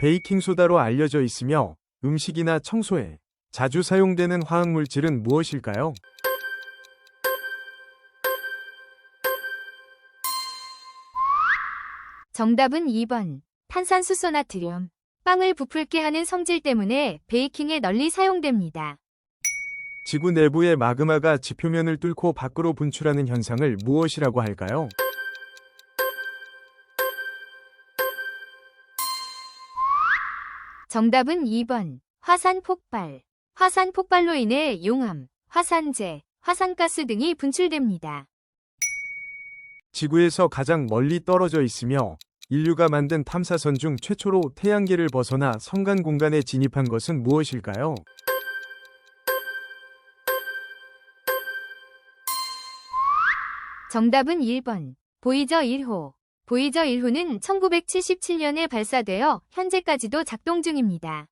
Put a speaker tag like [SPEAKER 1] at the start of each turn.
[SPEAKER 1] 베이킹소다로 알려져 있으며 음식이나 청소에 자주 사용되는 화학물질은 무엇일까요?
[SPEAKER 2] 정답은 2번. 탄산수소 나트륨. 빵을 부풀게 하는 성질 때문에 베이킹에 널리 사용됩니다.
[SPEAKER 1] 지구 내부의 마그마가 지표면을 뚫고 밖으로 분출하는 현상을 무엇이라고 할까요?
[SPEAKER 2] 정답은 2번. 화산 폭발. 화산 폭발로 인해 용암, 화산재, 화산가스 등이 분출됩니다.
[SPEAKER 1] 지구에서 가장 멀리 떨어져 있으며 인류가 만든 탐사선 중 최초로 태양계를 벗어나 성간 공간에 진입한 것은 무엇일까요?
[SPEAKER 2] 정답은 1번. 보이저 1호. 보이저 1호는 1977년에 발사되어 현재까지도 작동 중입니다.